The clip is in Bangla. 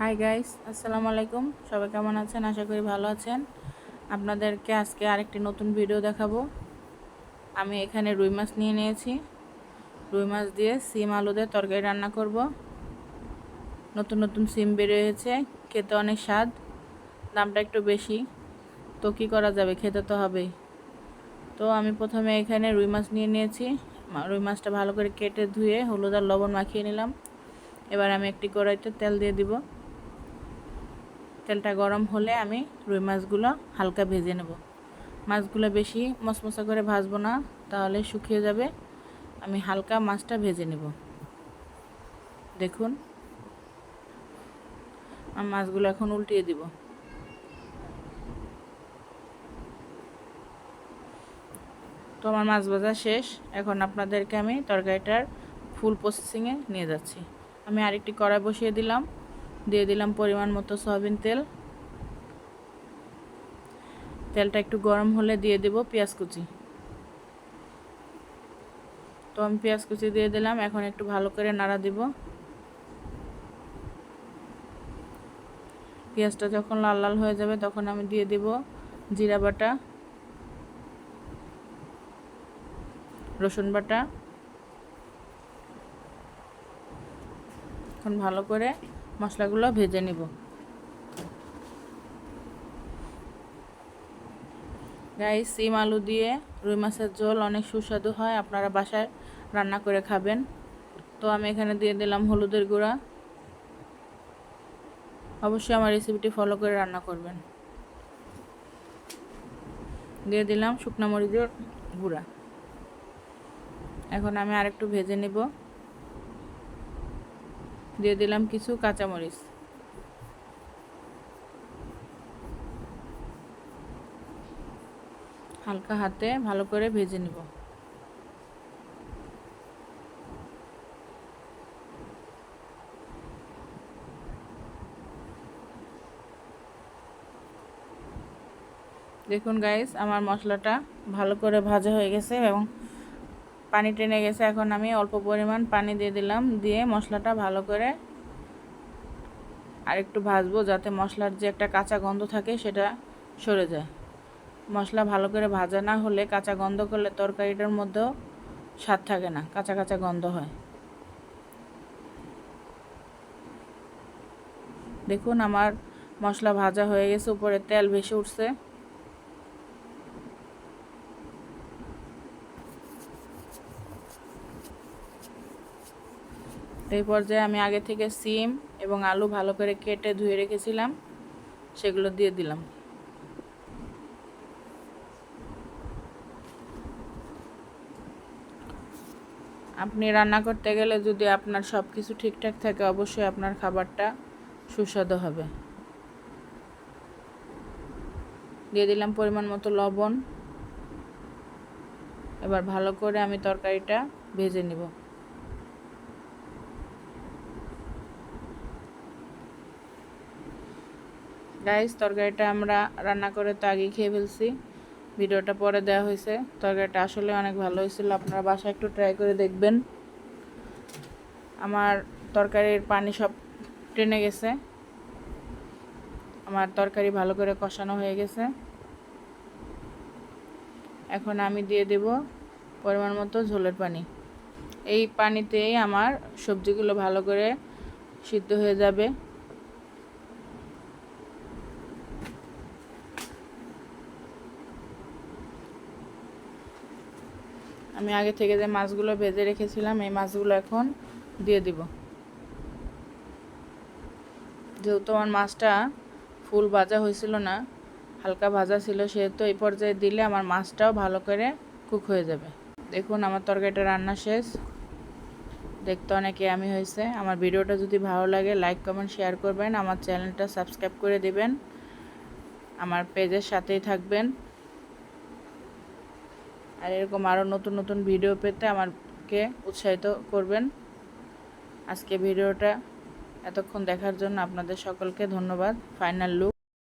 হাই গাইস আসসালামু আলাইকুম সবাই কেমন আছেন? আশা করি ভালো আছেন। আপনাদেরকে আজকে আরেকটি নতুন ভিডিও দেখাবো। আমি এখানে রুই মাছ নিয়ে নিয়েছি। রুই মাছ দিয়ে সিম আলু দিয়ে তরকারি রান্না করব। নতুন নতুন সিম বেরিয়েছে। খেতে অনেক স্বাদ। দামটা একটু বেশি। তো কী করা যাবে? খেতে তো হবেই। তো আমি প্রথমে এখানে রুই মাছ নিয়ে নিয়েছি। রুই মাছটা ভালো করে কেটে ধুয়ে হলুদ আর লবণ মাখিয়ে নিলাম। এবার আমি একটি কড়াইতে তেল দিয়ে দিব। তেলটা গরম হলে আমি রুই মাছগুলো হালকা ভেজে নেব। মাছগুলো বেশি মশমশা করে ভাজবো না, তাহলে শুকিয়ে যাবে। আমি হালকা মাছটা ভেজে নেব। দেখুন মাছগুলো এখন উল্টিয়ে দিব। তো আমার মাছ ভাজা শেষ। এখন আপনাদেরকে আমি তরকারিটার ফুল প্রসেসিংয়ে নিয়ে যাচ্ছি। আমি আরেকটি কড়াই বসিয়ে দিলাম। দিয়ে দিলাম পরিমাণ মতো সয়াবিন তেল। তেলটা একটু গরম হলে দিয়ে দেব পেঁয়াজ কুচি। তো আমি পেঁয়াজ কুচি দিয়ে দিলাম, এখন একটু ভালো করে নাড়া দিব। পেঁয়াজটা যখন লাল লাল হয়ে যাবে তখন আমি দিয়ে দেব জিরা বাটা, রসুন বাটা। এখন ভালো করে মশলাগুলো ভেজে নিব। গাই সিম আলু দিয়ে রুই মাছের ঝোল অনেক সুস্বাদু হয়, আপনারা বাসায় রান্না করে খাবেন। তো আমি এখানে দিয়ে দিলাম হলুদের গুঁড়া। অবশ্যই আমার রেসিপিটি ফলো করে রান্না করবেন। দিয়ে দিলাম শুকনো মরিচের গুঁড়া। এখন আমি আরেকটু ভেজে নিব। দিয়ে দিলাম কিছু কাঁচামরিচ। হালকা হাতে ভালো করে ভেজে নিব। দেখুন গাইস আমার মশলাটা ভালো করে ভাজা হয়ে গেছে এবং পানি টেনে গেছে, এখন আমি অল্প পরিমাণ পানি দিয়ে দিলাম, দিয়ে মশলাটা ভালো করে আর একটু ভাজবো যাতে মশলার যে একটা কাঁচা গন্ধ থাকে সেটা সরে যায়। মশলা ভালো করে ভাজা না হলে কাঁচা গন্ধ করলে তরকারিটার মধ্যেও স্বাদ থাকে না, কাঁচা কাঁচা গন্ধ হয়। দেখুন আমার মশলা ভাজা হয়ে গেছে, উপরে তেল ভেসে উঠছে। এই পর্যায়ে আমি আগে থেকে সিম এবং আলু ভালো করে কেটে ধুয়ে রেখেছিলাম, সেগুলো দিয়ে দিলাম। আপনি রান্না করতে গেলে যদি আপনার সব কিছু ঠিকঠাক থাকে, অবশ্যই আপনার খাবারটা সুস্বাদু হবে। দিয়ে দিলাম পরিমাণ মতো লবণ। এবার ভালো করে আমি তরকারিটা ভেজে নিব। গাইস তরকারিটা আমরা রান্না করে তো আগেই খেয়ে ফেলছি। ভিডিওটা পরে দেওয়া হয়েছে। তরকারিটা আসলে অনেক ভালো হয়েছিল। আপনারা বাসায় একটু ট্রাই করে দেখবেন। আমার তরকারির পানি সব টেনে গেছে। আমার তরকারি ভালো করে কষানো হয়ে গেছে। এখন আমি দিয়ে দেব পরিমাণ মতো ঝোলের পানি। এই পানিতেই আমার সবজিগুলো ভালো করে সিদ্ধ হয়ে যাবে। আমি আগে থেকে যে মাছগুলো ভেজে রেখেছিলাম, এই মাছগুলো এখন দিয়ে দিব। যেহেতু আমার মাছটা ফুল ভাজা হয়েছিল না, হালকা ভাজা ছিল, সেহেতু এই পর্যায়ে দিলে আমার মাছটাও ভালো করে কুক হয়ে যাবে। দেখুন, আমার তরকারিটা রান্না শেষ। দেখতে অনেকে আমি হয়েছে। আমার ভিডিওটা যদি ভালো লাগে লাইক কমেন্ট শেয়ার করবেন। আমার চ্যানেলটা সাবস্ক্রাইব করে দিবেন। আমার পেজের সাথেই থাকবেন। আর এরকম আরও নতুন নতুন ভিডিও পেতে আমাকে উৎসাহিত করবেন। আজকে ভিডিওটা এতক্ষণ দেখার জন্য আপনাদের সকলকে ধন্যবাদ। Final look